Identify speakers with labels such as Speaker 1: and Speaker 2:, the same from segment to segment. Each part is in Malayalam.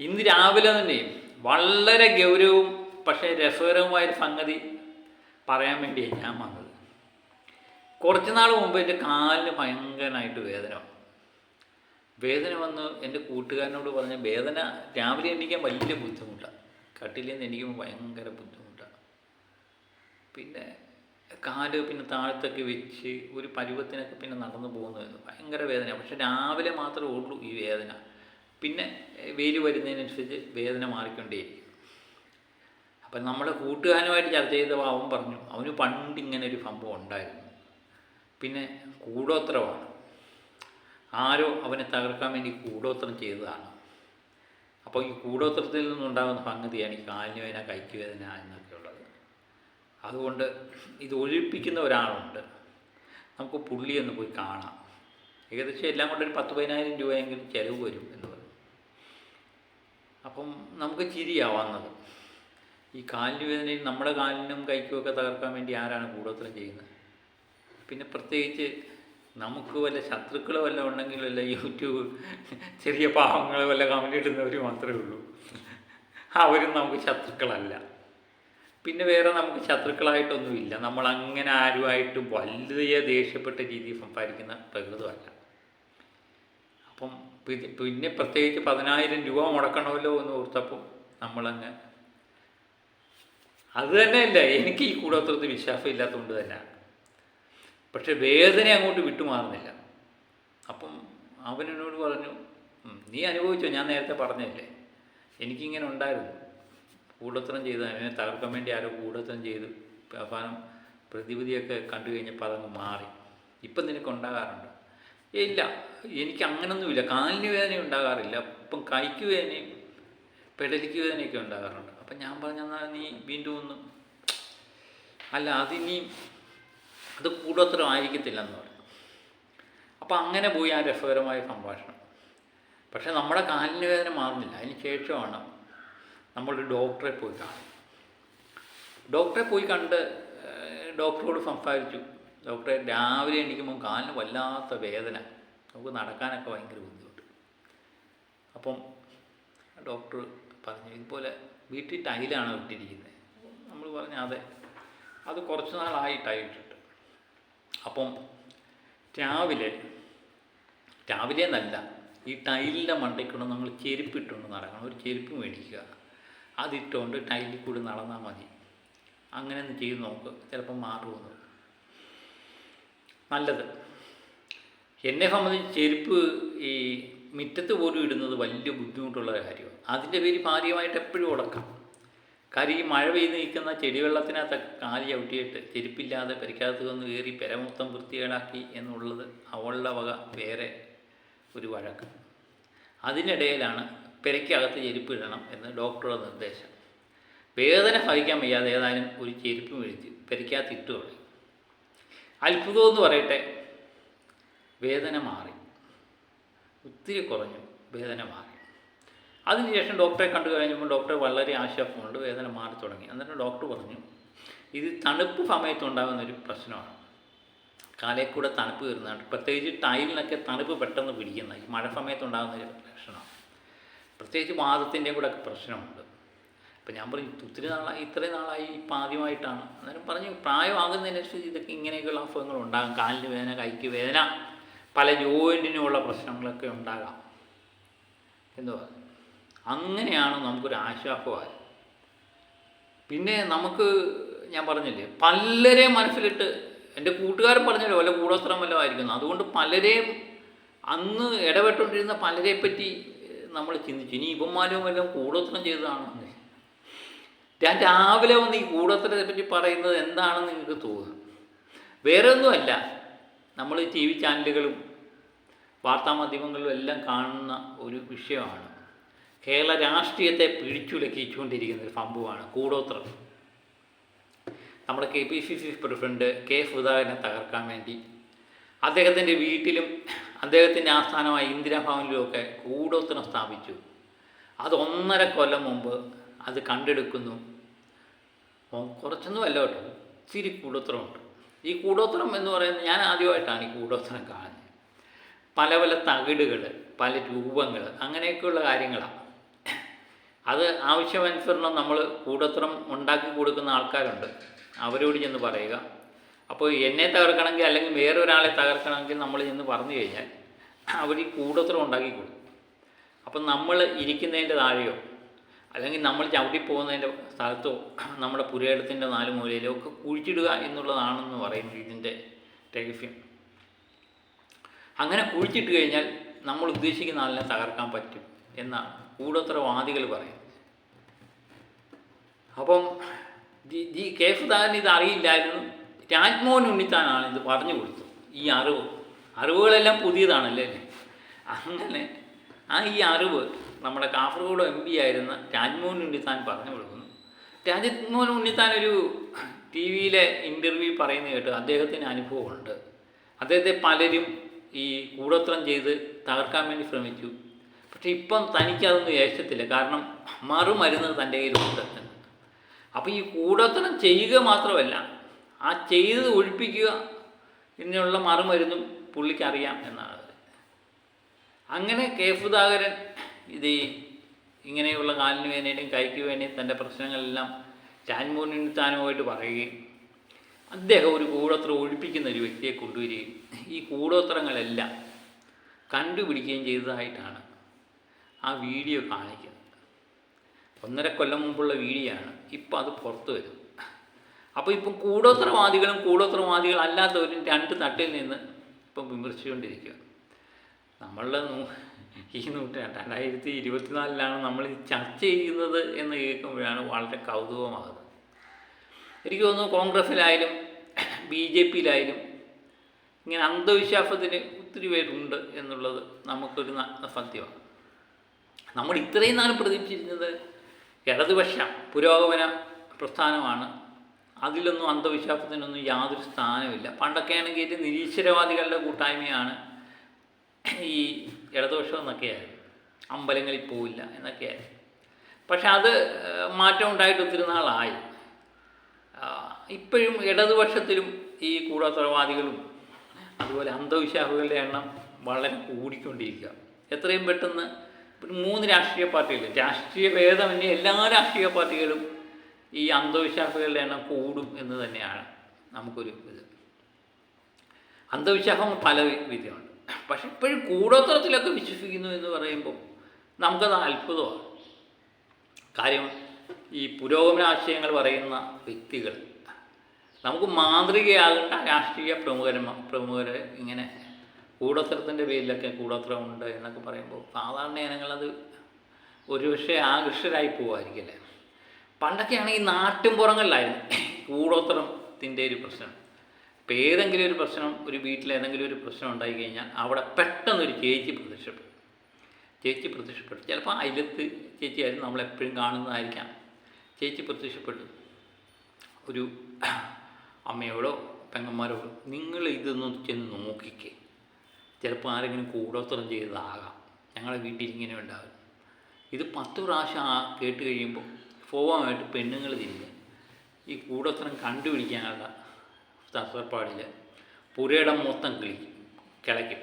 Speaker 1: ഇന്ന് രാവിലെ തന്നെ വളരെ ഗൗരവവും പക്ഷേ രസകരവുമായൊരു സംഗതി പറയാൻ വേണ്ടിയാണ് ഞാൻ വന്നത്. കുറച്ച് നാൾ മുമ്പ് എന്റെ കാലിന് ഭയങ്കരമായിട്ട് വേദന വേദന വന്ന് എന്റെ കൂട്ടുകാരനോട് പറഞ്ഞ വേദന രാവിലെ എണീക്കാൻ വലിയ ബുദ്ധിമുട്ടാണ് കട്ടിലിൽ നിന്ന് എണീക്കുമ്പോൾ ഭയങ്കര ബുദ്ധിമുട്ടാണ് പിന്നെ കാൽ പിന്നെ താഴത്തൊക്കെ വെച്ച് ഒരു പരുവത്തിനൊക്കെ പിന്നെ നടന്നു പോകുന്നത് ഭയങ്കര വേദന പക്ഷെ രാവിലെ മാത്രമേ ഉള്ളൂ ഈ വേദന. പിന്നെ വെയിൽ വരുന്നതിനനുസരിച്ച് വേദന മാറിക്കൊണ്ടേയിരിക്കും. അപ്പം നമ്മുടെ കൂട്ടുകാരനുമായിട്ട് ചർച്ച ചെയ്ത അവൻ പറഞ്ഞു അവന് പണ്ട് ഇങ്ങനെ ഒരു സംഭവം ഉണ്ടായിരുന്നു. പിന്നെ കൂടോത്രമാണ്. ആരോ അവനെ തകർക്കാൻ വേണ്ടി കൂടോത്രം ചെയ്തതാണ്. അപ്പോൾ ഈ കൂടോത്രത്തിൽ നിന്നുണ്ടാകുന്ന സംഗതിയാണ് ഈ കാലിന് വേദന കൈക്ക് വേദന എന്നൊക്കെ ഉള്ളത് അതുകൊണ്ട് ഇത് ഒഴിപ്പിക്കുന്ന ഒരാളുണ്ട്. നമുക്ക് പുള്ളിയൊന്ന് പോയി കാണാം. ഏകദേശം എല്ലാം കൊണ്ടൊരു പത്ത് പതിനായിരം രൂപയെങ്കിലും ചിലവ് വരും എന്ന് അപ്പം നമുക്ക് ചിരിയാ വന്നത് ഈ കാലിന് വേദനയിൽ നമ്മുടെ കാലിനും കൈക്കുമൊക്കെ തകർക്കാൻ വേണ്ടി ആരാണ് കൂടോത്രം ചെയ്യുന്നത്? പിന്നെ പ്രത്യേകിച്ച് നമുക്ക് വല്ല ശത്രുക്കൾ വല്ല ഉണ്ടെങ്കിൽ വല്ല യൂട്യൂബ് ചെറിയ പാവങ്ങൾ വല്ല കമന്റ് ഇടുന്നവർ മാത്രമേ ഉള്ളൂ. അവരും നമുക്ക് ശത്രുക്കളല്ല. പിന്നെ വേറെ നമുക്ക് ശത്രുക്കളായിട്ടൊന്നുമില്ല നമ്മൾ അങ്ങനെ ആരുമായിട്ടും വലിയ ദേഷ്യപ്പെട്ട രീതിയിൽ സംസാരിക്കുന്ന പ്രകൃതമല്ല. അപ്പം പിന്നെ പ്രത്യേകിച്ച് പതിനായിരം രൂപ മുടക്കണമല്ലോ എന്ന് ഓർത്തപ്പോൾ നമ്മളങ്ങ് അത് തന്നെയല്ല എനിക്ക് ഈ കൂടോത്രത്തിൽ വിശ്വാസം ഇല്ലാത്തതുകൊണ്ട് തന്നെ. പക്ഷെ വേദന അങ്ങോട്ട് വിട്ടുമാറുന്നില്ല അപ്പം അവനോട് പറഞ്ഞു നീ അനുഭവിച്ചോ? ഞാൻ നേരത്തെ പറഞ്ഞല്ലേ. എനിക്കിങ്ങനെ ഉണ്ടായിരുന്നു. കൂടോത്രം ചെയ്ത് അതിനെ തകർക്കാൻ വേണ്ടി ആരോ കൂടോത്രം ചെയ്ത് അവസാനം പ്രതിവിധിയൊക്കെ കണ്ടു കഴിഞ്ഞപ്പോൾ അതങ്ങ് മാറി. ഇപ്പം നിനക്ക് ഉണ്ടാകാറുണ്ട്? "ഏയ് ഇല്ല എനിക്ക് അങ്ങനൊന്നുമില്ല കാലിന് വേദന ഉണ്ടാകാറില്ല. ഇപ്പം കൈക്ക് വേദനയും പെടലിക്ക് വേദനയൊക്കെ ഉണ്ടാകാറുണ്ട്. അപ്പം ഞാൻ പറഞ്ഞെന്നാൽ നീ വീണ്ടും ഒന്ന് അല്ല അതിനി അത് കൂടുതലും ആയിരിക്കത്തില്ല എന്ന് പറഞ്ഞു. അപ്പം അങ്ങനെ പോയി ആ രസകരമായ സംഭാഷണം. പക്ഷേ നമ്മുടെ കാലിന് വേദന മാറുന്നില്ല. അതിന് ശേഷമാണ് നമ്മളൊരു ഡോക്ടറെ പോയി കാണും ഡോക്ടറെ പോയി കണ്ട് ഡോക്ടറോട് സംസാരിച്ചു. ഡോക്ടറെ രാവിലെ എണീക്കുമ്പോൾ കാലിന് വല്ലാത്ത വേദന. നമുക്ക് നടക്കാനൊക്കെ ഭയങ്കര ബുദ്ധിമുട്ട്. അപ്പം ഡോക്ടർ പറഞ്ഞു ഇതുപോലെ വീട്ടിൽ ടൈലാണ് ഇട്ടിരിക്കുന്നത് നമ്മൾ പറഞ്ഞു അതെ. അത് കുറച്ച് നാളായി ടൈലിട്ടിട്ട് അപ്പം രാവിലെ രാവിലെ എന്നല്ല ഈ ടൈലിന്റെ മണ്ടയ്ക്കൊണ്ട് നമ്മൾ ചെരുപ്പിട്ടുകൊണ്ട് നടക്കണം. ഒരു ചെരുപ്പ് മേടിക്കുക. അതിട്ടുകൊണ്ട് ടൈലിൽ കൂടി നടന്നാൽ മതി. അങ്ങനെ ഒന്ന് ചെയ്ത് നോക്ക്. ചിലപ്പോൾ മാറുമെന്ന്. നല്ലത്. എന്നെ സംബന്ധിച്ച് ചെരുപ്പ് ഈ മുറ്റത്ത് പോലും ഇടുന്നത് വലിയ ബുദ്ധിമുട്ടുള്ള കാര്യമാണ്. അതിന്റെ പേര് ഭാര്യമായിട്ട് എപ്പോഴും ഉടക്കാം കാര്യം ഈ മഴ പെയ്ത് നിൽക്കുന്ന ചെടിവെള്ളത്തിനകത്തൊക്കെ കാൽ ചവിട്ടിയിട്ട് ചെരുപ്പില്ലാതെ പരിക്കാത്ത വന്ന് കയറി പെരമൊത്തം വൃത്തികേടാക്കി എന്നുള്ളത് അവളുടെ വക വേറെ ഒരു വഴക്ക്. അതിനിടയിലാണ് പെരയ്ക്കകത്ത് ചെരുപ്പ് ഇടണം എന്ന് ഡോക്ടറുടെ നിർദ്ദേശം. വേദന സഹിക്കാൻ വയ്യാതെ ഏതായാലും ഒരു ചെരുപ്പ് മേടിച്ച് പെരയ്ക്കകത്ത് ഇട്ട് കളയും അത്ഭുതമെന്ന് പറയട്ടെ. വേദന മാറി. ഒത്തിരി കുറഞ്ഞു. വേദന മാറി. അതിനുശേഷം ഡോക്ടറെ കണ്ടു കഴിഞ്ഞപ്പോൾ ഡോക്ടർ വളരെ ആശ്വാസമുണ്ട്. വേദന മാറി തുടങ്ങി. എന്നിട്ട് ഡോക്ടർ പറഞ്ഞു ഇത് തണുപ്പ് സമയത്തുണ്ടാകുന്ന ഒരു പ്രശ്നമാണ്. കാലേ കൂടെ തണുപ്പ് വരുന്നതാണ് പ്രത്യേകിച്ച് ടൈലിനൊക്കെ തണുപ്പ് പെട്ടെന്ന് പിടിക്കുന്ന ഈ മഴ സമയത്തുണ്ടാകുന്ന ഒരു ലക്ഷണമാണ്. പ്രത്യേകിച്ച് വാദത്തിന്റെയും കൂടെ പ്രശ്നമുണ്ട്. അപ്പം ഞാൻ പറഞ്ഞു ഒത്തിരി നാളായി ഇത്രയും നാളായി ഇപ്പം ആദ്യമായിട്ടാണ്. അന്നേരം പറഞ്ഞു പ്രായമാകുന്നതിനനുസരിച്ച് ഇതൊക്കെ ഇങ്ങനെയൊക്കെയുള്ള അസുഖങ്ങൾ ഉണ്ടാകും. കാലിന് വേദന കൈക്ക് വേദന പല ജോയിന്റിനുമുള്ള പ്രശ്നങ്ങളൊക്കെ ഉണ്ടാകാം. പറഞ്ഞു അങ്ങനെയാണ് നമുക്കൊരു ആശ്വാസമായത് പിന്നെ നമുക്ക് ഞാൻ പറഞ്ഞില്ലേ പലരെയും മനസ്സിലിട്ട് എന്റെ കൂട്ടുകാരൻ പറഞ്ഞല്ലോ വല്ല കൂടോത്രം വല്ലതും ആയിരിക്കുന്നു. അതുകൊണ്ട് പലരെയും അന്ന് ഇടപെട്ടുകൊണ്ടിരുന്ന പലരെ പറ്റി നമ്മൾ ചിന്തിച്ചു. ഇനി ഇവന്മാരും വല്ലതും കൂടോത്രം ചെയ്തതാണോ. ഞാൻ രാവിലെ വന്ന് ഈ കൂടത്തിനെ പറ്റി പറയുന്നത് എന്താണെന്ന് നിങ്ങൾക്ക് തോന്നുന്നു? വേറെ ഒന്നുമല്ല. നമ്മൾ ടി വി ചാനലുകളും വാർത്താമാധ്യമങ്ങളിലും എല്ലാം കാണുന്ന ഒരു വിഷയമാണ്. കേരള രാഷ്ട്രീയത്തെ പിടിച്ചുലക്കിച്ചുകൊണ്ടിരിക്കുന്ന ഒരു സംഭവമാണ് കൂടോത്രം. നമ്മുടെ K P C C president K സുധാകരനെ തകർക്കാൻ വേണ്ടി അദ്ദേഹത്തിന്റെ വീട്ടിലും അദ്ദേഹത്തിന്റെ ആസ്ഥാനമായ ഇന്ദിരാഭവനിലുമൊക്കെ കൂടോത്രം സ്ഥാപിച്ചു. അത് ഒന്നര കൊല്ലം മുമ്പ് അത് കണ്ടെടുക്കുന്നു. കുറച്ചൊന്നും അല്ല കേട്ടോ. ഇച്ചിരി കൂടോത്രമുണ്ട്. ഈ കൂടോത്രം എന്ന് പറയുന്നത് ഞാൻ ആദ്യമായിട്ടാണ് ഈ കൂടോത്രം കാണുന്നത്. പല പല തകിടുകൾ പല രൂപങ്ങൾ അങ്ങനെയൊക്കെയുള്ള കാര്യങ്ങളാണ്. അത് ആവശ്യമനുസരണം നമ്മൾ കൂടോത്രം ഉണ്ടാക്കി കൊടുക്കുന്ന ആൾക്കാരുണ്ട്. അവരോട് ചെന്ന് പറയുക. അപ്പോൾ എന്നെ തകർക്കണമെങ്കിൽ അല്ലെങ്കിൽ വേറൊരാളെ തകർക്കണമെങ്കിൽ നമ്മൾ ചെന്ന് പറഞ്ഞു കഴിഞ്ഞാൽ അവർ ഈ കൂടോത്രം ഉണ്ടാക്കി കൊടുക്കും. അപ്പം നമ്മൾ ഇരിക്കുന്നതിന്റെ താഴെയോ അല്ലെങ്കിൽ നമ്മൾ ചവിട്ടി പോകുന്നതിന്റെ സ്ഥലത്തോ നമ്മുടെ പുരയിടത്തിന്റെ നാല് മൂലയിലോ ഒക്കെ കുഴിച്ചിടുക എന്നുള്ളതാണെന്ന് പറയുന്നത് ഇതിന്റെ രഹസ്യം. അങ്ങനെ കുഴിച്ചിട്ട് കഴിഞ്ഞാൽ നമ്മൾ ഉദ്ദേശിക്കുന്ന ആളിനെ തകർക്കാൻ പറ്റും എന്നാണ് കൂടോത്രവാദികൾ പറയുന്നത്. അപ്പം ജി ജി കെ സുധാകരൻ ഇത് അറിയില്ലായിരുന്നു. രാജ്മോഹൻ ഉണ്ണിത്താനാണ് ഇത് പറഞ്ഞു കൊടുത്തത്. ഈ അറിവ് അറിവുകളെല്ലാം പുതിയതാണല്ലേ? അങ്ങനെ ആ ഈ അറിവ് നമ്മുടെ കാസർഗോഡ് എം പി ആയിരുന്ന രാജ്മോഹൻ ഉണ്ണിത്താൻ പറഞ്ഞു കൊടുക്കുന്നു. രാജ്മോഹൻ ഉണ്ണിത്താൻ ഒരു ടി വിയിലെ ഇന്റർവ്യൂ പറയുന്നത് കേട്ട് അദ്ദേഹത്തിന് അനുഭവമുണ്ട്. അദ്ദേഹത്തെ പലരും ഈ കൂടോത്രം ചെയ്ത് തകർക്കാൻ വേണ്ടി ശ്രമിച്ചു. പക്ഷെ ഇപ്പം തനിക്കതൊന്നും ഏശത്തില്ല കാരണം മറുമരുന്ന് തന്റെ കയ്യിലുണ്ട് അപ്പോൾ ഈ കൂടോത്രം ചെയ്യുക മാത്രമല്ല ആ ചെയ്ത് ഒഴിപ്പിക്കുക എന്നുള്ള മറുമരുന്നും പുള്ളിക്കറിയാം എന്നാണ്. അങ്ങനെ കെ സുധാകരൻ ഇത് ഇങ്ങനെയുള്ള കാലിന് വേണ്ടിയിട്ടും കൈക്ക് വേനയും തന്റെ പ്രശ്നങ്ങളെല്ലാം ചാൻമോനിത്താനുമായിട്ട് താനുമായിട്ട് പറയുകയും അദ്ദേഹം ഒരു കൂടോത്രം ഒഴിപ്പിക്കുന്ന ഒരു വ്യക്തിയെ കൊണ്ടുവരികയും ഈ കൂടോത്രങ്ങളെല്ലാം കണ്ടുപിടിക്കുകയും ചെയ്തതായിട്ടാണ് ആ വീഡിയോ കാണിക്കുന്നത്. ഒന്നര കൊല്ലം മുമ്പുള്ള വീഡിയോ ആണ് ഇപ്പം അത് പുറത്തു വരും. അപ്പോൾ ഇപ്പം കൂടോത്രവാദികളും കൂടോത്രവാദികൾ അല്ലാത്തവരും രണ്ട് തട്ടിൽ നിന്ന് ഇപ്പം വിമർശിച്ചുകൊണ്ടിരിക്കുക നമ്മളുടെ ഈ നൂറ്റാണ്ട് രണ്ടായിരത്തി ഇരുപത്തിനാലിലാണ് നമ്മൾ ചർച്ച ചെയ്യുന്നത് എന്ന് കേൾക്കുമ്പോഴാണ് വളരെ കൗതുകമാകുന്നത്. എനിക്ക് തോന്നുന്നു കോൺഗ്രസ്സിലായാലും ബി ജെ പിയിലായാലും ഇങ്ങനെ അന്ധവിശ്വാസത്തിന് ഒത്തിരി പേരുണ്ട് എന്നുള്ളത് നമുക്കൊരു സത്യമാണ്. നമ്മൾ ഇത്രയും നാൾ പ്രതീക്ഷിച്ചിരുന്നത് ഇടതുപക്ഷ പുരോഗമന പ്രസ്ഥാനമാണ്. അതിലൊന്നും അന്ധവിശ്വാസത്തിനൊന്നും യാതൊരു സ്ഥാനമില്ല പണ്ടൊക്കെ ആണെങ്കിൽ നിരീശ്വരവാദികളുടെ കൂട്ടായ്മയാണ് ഈ ഇടതുപക്ഷം എന്നൊക്കെയായിരുന്നു. അമ്പലങ്ങളിൽ പോവില്ല എന്നൊക്കെയായിരുന്നു. പക്ഷെ അത് മാറ്റം ഉണ്ടായിട്ട് ഒത്തിരി നാളായി. ഇപ്പോഴും ഇടതുപക്ഷത്തിലും ഈ കൂടോത്രവാദികളും അതുപോലെ അന്ധവിശ്വാസികളുടെ എണ്ണം വളരെ കൂടിക്കൊണ്ടിരിക്കുക. എത്രയും പെട്ടെന്ന് മൂന്ന് രാഷ്ട്രീയ പാർട്ടികൾ രാഷ്ട്രീയ ഭേദമന്യേ എല്ലാ രാഷ്ട്രീയ പാർട്ടികളും ഈ അന്ധവിശ്വാസികളുടെ എണ്ണം കൂടും എന്ന് തന്നെയാണ് നമുക്കൊരു ഇത്. അന്ധവിശ്വാസം പല വിധമുണ്ട് പക്ഷെ ഇപ്പോഴും കൂടോത്രത്തിലൊക്കെ വിശ്വസിക്കുന്നു എന്ന് പറയുമ്പോൾ നമുക്കത് അത്ഭുതമാണ് കാര്യം ഈ പുരോഗമന ആശയങ്ങൾ പറയുന്ന വ്യക്തികൾ നമുക്ക് മാതൃകയാകേണ്ട രാഷ്ട്രീയ പ്രമുഖരമ പ്രമുഖർ ഇങ്ങനെ കൂടോത്രത്തിന്റെ പേരിലൊക്കെ കൂടോത്രമുണ്ട് എന്നൊക്കെ പറയുമ്പോൾ സാധാരണ ജനങ്ങളത് ഒരുപക്ഷെ ആകൃഷ്ടരായി പോകുമായിരിക്കില്ലേ പണ്ടൊക്കെയാണെങ്കിൽ നാട്ടിൻ പുറങ്ങളിലായിരുന്നു കൂടോത്രത്തിന്റെ ഒരു പ്രശ്നം. ഇപ്പം ഏതെങ്കിലും ഒരു പ്രശ്നം ഒരു വീട്ടിൽ ഏതെങ്കിലും ഒരു പ്രശ്നം ഉണ്ടായി കഴിഞ്ഞാൽ അവിടെ പെട്ടെന്നൊരു ചേച്ചി പ്രത്യക്ഷപ്പെടും. ചേച്ചി പ്രത്യക്ഷപ്പെട്ടു ചിലപ്പോൾ അയലത്ത് ചേച്ചിയായിരുന്നു നമ്മളെപ്പോഴും കാണുന്നതായിരിക്കാം. ചേച്ചി പ്രത്യക്ഷപ്പെട്ടു ഒരു അമ്മയോടോ പെങ്ങന്മാരോടോ നിങ്ങൾ ഇതൊന്ന് ചെന്ന് നോക്കിക്കേ. ചിലപ്പോൾ ആരെങ്കിലും കൂടോത്രം ചെയ്തതാകാം. ഞങ്ങളുടെ വീട്ടിൽ ഇങ്ങനെ ഉണ്ടാകും. ഇത് പത്ത് പ്രാവശ്യം ആ കേട്ട് കഴിയുമ്പോൾ ഫോമായിട്ട് പെണ്ണുങ്ങൾ തിരിഞ്ഞ് ഈ കൂടോത്രം കണ്ടുപിടിക്കാനുള്ള തത്രപ്പാടിൽ പുരയിടം മൊത്തം കിളിക്കും കിളയ്ക്കും.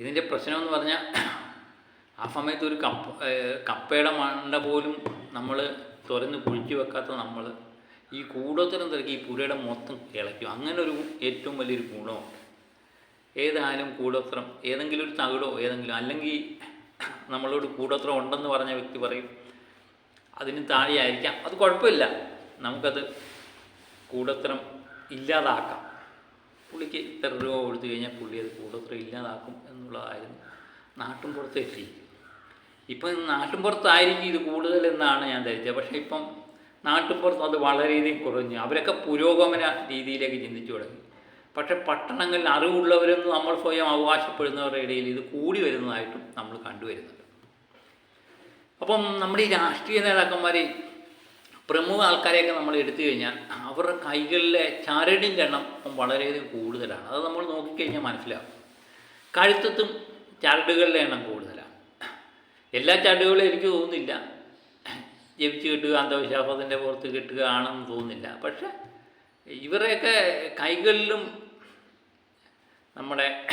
Speaker 1: ഇതിന്റെ പ്രശ്നമെന്ന് പറഞ്ഞാൽ ആ സമയത്ത് ഒരു കപ്പ കപ്പയുടെ മണ്ട പോലും നമ്മൾ തുറന്ന് കുഴിച്ചു വെക്കാത്ത നമ്മൾ ഈ കൂടോത്തരം തിരക്കി ഈ പുരയുടെ മൊത്തം കിളയ്ക്കും. അങ്ങനെ ഒരു ഏറ്റവും വലിയൊരു ഗുണമുണ്ട്. ഏതായാലും കൂടോത്രം ഏതെങ്കിലും ഒരു തകിടോ ഏതെങ്കിലും അല്ലെങ്കിൽ നമ്മളോട് കൂടോത്രം ഉണ്ടെന്ന് പറഞ്ഞ വ്യക്തി പറയും അതിന് താഴെയായിരിക്കാം. അത് കുഴപ്പമില്ല. നമുക്കത് കൂടോത്രം ഇല്ലാതാക്കാം. പുള്ളിക്ക് ഇത്ര രൂപ കൊടുത്തു കഴിഞ്ഞാൽ പുള്ളി അത് കൂടുതൽ ഇല്ലാതാക്കും എന്നുള്ളതായിരുന്നു. നാട്ടിൻപുറത്തെ രീതി ഇപ്പം നാട്ടിൻപുറത്തായിരിക്കും ഇത് കൂടുതൽ എന്നാണ് ഞാൻ ധരിച്ചത്. പക്ഷേ ഇപ്പം നാട്ടിൻപുറത്ത് അത് വളരെയധികം കുറഞ്ഞു. അവരൊക്കെ പുരോഗമന രീതിയിലേക്ക് ചിന്തിച്ചു തുടങ്ങി. പക്ഷേ പട്ടണങ്ങളിൽ അറിവുള്ളവരെന്ന് നമ്മൾ സ്വയം അവകാശപ്പെടുന്നവരുടെ ഇടയിൽ ഇത് കൂടി വരുന്നതായിട്ടും നമ്മൾ കണ്ടുവരുന്നുണ്ട്. അപ്പം നമ്മുടെ ഈ രാഷ്ട്രീയ നേതാക്കന്മാരെ പ്രമുഖ ആൾക്കാരെയൊക്കെ നമ്മൾ എടുത്തു കഴിഞ്ഞാൽ അവരുടെ കൈകളിലെ ചരടിന്റെ എണ്ണം വളരെയധികം കൂടുതലാണ്. അത് നമ്മൾ നോക്കിക്കഴിഞ്ഞാൽ മനസ്സിലാവും. കഴുത്തത്തും ചരടുകളുടെ എണ്ണം കൂടുതലാണ്. എല്ലാ ചരടുകളും എനിക്ക് തോന്നുന്നില്ല. ജപിച്ച് കിട്ടുക അന്ധവിശ്വാസത്തിന്റെ പുറത്ത് കിട്ടുക ആണെന്ന് തോന്നുന്നില്ല. പക്ഷെ ഇവരെയൊക്കെ കൈകളിലും നമ്മുടെ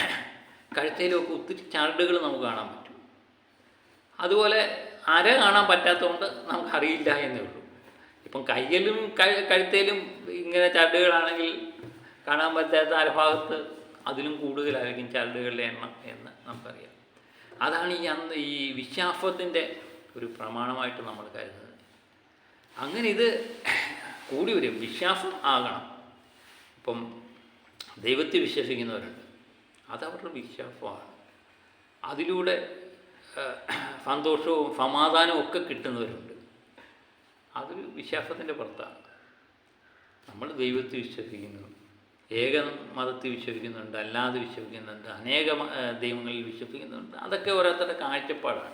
Speaker 1: കഴുത്തയിലുമൊക്കെ ഒത്തിരി ചരടുകൾ നമുക്ക് കാണാൻ പറ്റും. അതുപോലെ അര കാണാൻ പറ്റാത്തതുകൊണ്ട് നമുക്കറിയില്ല എന്നേ ഉള്ളൂ. ഇപ്പം കയ്യിലും കഴു- കഴുത്തേലും ഇങ്ങനെ ചരടുകളാണെങ്കിൽ കാണാൻ പറ്റാത്ത അരഭാഗത്ത് അതിലും കൂടുതലായിരിക്കും ചരടുകളുടെ എണ്ണം എന്ന് നമുക്കറിയാം. അതാണ് ഈ അന്ന് ഈ വിശ്വാസത്തിന്റെ ഒരു പ്രമാണമായിട്ട് നമ്മൾ കരുതുന്നത്. അങ്ങനെ ഇത് കൂടി വരും. വിശ്വാസം ആകണം. ഇപ്പം ദൈവത്തെ വിശ്വസിക്കുന്നവരുണ്ട്. അതവരുടെ വിശ്വാസമാണ്. അതിലൂടെ സന്തോഷവും സമാധാനവും ഒക്കെ കിട്ടുന്നവരുണ്ട്. അതൊരു വിശ്വാസത്തിന്റെ പുറത്താണ്. നമ്മൾ ദൈവത്തെ വിശ്വസിക്കുന്നു ഏക മതത്തിൽ വിശ്വസിക്കുന്നുണ്ട് അല്ലാതെ വിശ്വസിക്കുന്നുണ്ട് അനേക ദൈവങ്ങളിൽ വിശ്വസിക്കുന്നുണ്ട്. അതൊക്കെ ഓരോരുത്തരുടെ കാഴ്ചപ്പാടാണ്.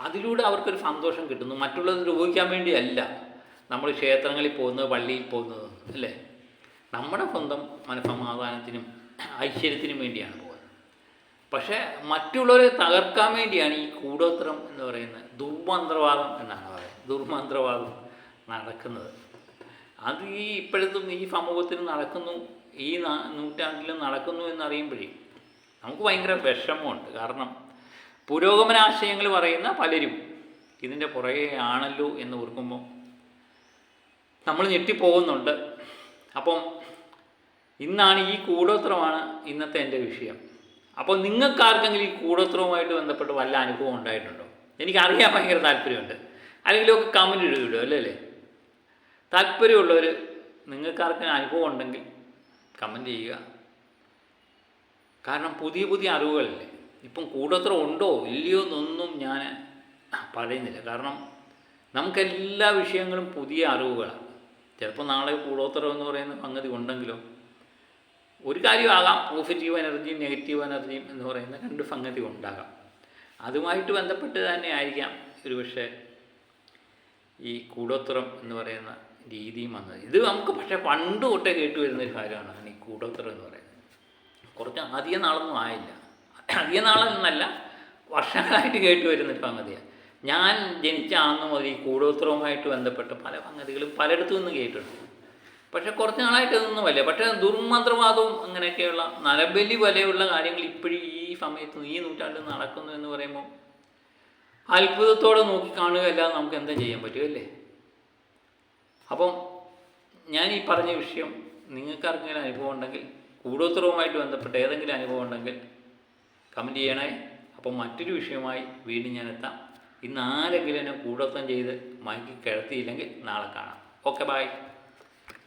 Speaker 1: അതിലൂടെ അവർക്കൊരു സന്തോഷം കിട്ടുന്നു. മറ്റുള്ളത് ഉപയോഗിക്കാൻ വേണ്ടിയല്ല നമ്മൾ ക്ഷേത്രങ്ങളിൽ പോകുന്നത് പള്ളിയിൽ പോകുന്നത് അല്ലേ? നമ്മുടെ സ്വന്തം മനസമാധാനത്തിനും ഐശ്വര്യത്തിനും വേണ്ടിയാണ് പോകുന്നത്. പക്ഷേ മറ്റുള്ളവരെ തകർക്കാൻ വേണ്ടിയാണ് ഈ കൂടോത്രം എന്ന് പറയുന്നത്. ദുർമന്ത്രവാദം എന്നാണ് പറയുന്നത്. ദുർമന്ത്രവാദം. നടക്കുന്നത്. അത് ഈ ഇപ്പോഴത്തും ഈ സമൂഹത്തിൽ നടക്കുന്നു ഈ നൂറ്റാണ്ടിലും നടക്കുന്നു എന്നറിയുമ്പോഴേ നമുക്ക് ഭയങ്കര വിഷമമുണ്ട്. കാരണം പുരോഗമനാശയങ്ങൾ പറയുന്ന പലരും ഇതിന്റെ പുറകെ ആണല്ലോ എന്ന് ഓർക്കുമ്പോൾ നമ്മൾ ഞെട്ടിപ്പോകുന്നുണ്ട്. അപ്പം ഇന്നാണ് ഈ കൂടോത്രമാണ് ഇന്നത്തെ എന്റെ വിഷയം. അപ്പോൾ നിങ്ങൾക്കാർക്കെങ്കിലും ഈ കൂടോത്രവുമായിട്ട് ബന്ധപ്പെട്ട് വല്ല അനുഭവം ഉണ്ടായിട്ടുണ്ടോ? എനിക്കറിയാൻ ഭയങ്കര താല്പര്യമുണ്ട്. ആരെങ്കിലുമൊക്കെ കമന്റ് ഇടുക അല്ലേ അല്ലേ? താല്പര്യമുള്ളവർ നിങ്ങൾക്കാർക്ക് അനുഭവം ഉണ്ടെങ്കിൽ കമന്റ് ചെയ്യുക. കാരണം പുതിയ പുതിയ അറിവുകളല്ലേ? ഇപ്പം കൂടത്ര ഉണ്ടോ? ഇല്ലയോ എന്നൊന്നും ഞാൻ പറയുന്നില്ല. കാരണം നമുക്കെല്ലാ വിഷയങ്ങളും പുതിയ അറിവുകളാണ്. ചിലപ്പോൾ നാളെ കൂടോത്രം എന്ന് പറയുന്ന സംഗതി ഉണ്ടെങ്കിലോ ഒരു കാര്യമാകാം. പോസിറ്റീവ് എനർജിയും നെഗറ്റീവ് എനർജിയും എന്ന് പറയുന്ന രണ്ട് സംഗതി ഉണ്ടാകാം. അതുമായിട്ട് ബന്ധപ്പെട്ട് തന്നെ ആയിരിക്കാം. ഒരുപക്ഷെ ഈ കൂടോത്തരം എന്ന് പറയുന്ന രീതിയും വന്നത്. ഇത് നമുക്ക് പക്ഷേ പണ്ട് തൊട്ടേ കേട്ട് വരുന്നൊരു കാര്യമാണ്. ഈ കൂടോത്രം എന്ന് പറയുന്നത്. കുറച്ച് അധികം നാളൊന്നും ആയില്ല. അധികം നാളെന്നല്ല വർഷങ്ങളായിട്ട് കേട്ട് വരുന്നൊരു സംഗതിയാണ്. ഞാൻ ജനിച്ച അന്ന് മുതൽ ഈ കൂടോത്രവുമായിട്ട് ബന്ധപ്പെട്ട പല സംഗതികളും പലയിടത്തു നിന്ന് കേട്ടിട്ടുണ്ട്. പക്ഷെ കുറച്ച് നാളായിട്ട് ഇതൊന്നുമല്ല പക്ഷേ ദുർമന്ത്രവാദവും അങ്ങനെയൊക്കെയുള്ള നരബലി വലയുള്ള കാര്യങ്ങൾ ഇപ്പോഴും ഈ സമയത്ത് ഈ നൂറ്റാണ്ടിൽ നടക്കുന്നു എന്ന് പറയുമ്പോൾ അത്ഭുതത്തോടെ നോക്കി കാണുകയല്ലാതെ നമുക്ക് എന്താ ചെയ്യാൻ പറ്റും അല്ലേ? അപ്പം ഞാൻ ഈ പറഞ്ഞ വിഷയം നിങ്ങൾക്ക് ആർക്കെങ്കിലും അനുഭവം ഉണ്ടെങ്കിൽ കൂടോത്രവുമായിട്ട് ബന്ധപ്പെട്ട് ഏതെങ്കിലും അനുഭവം ഉണ്ടെങ്കിൽ കമന്റ് ചെയ്യണേ. അപ്പം മറ്റൊരു വിഷയമായി വീണ്ടും ഞാൻ എത്താം. ഇന്ന് ആരെങ്കിലും എന്നെ കൂടോത്രം ചെയ്ത് മയക്കി കിടത്തിയില്ലെങ്കിൽ നാളെ കാണാം. Okay bye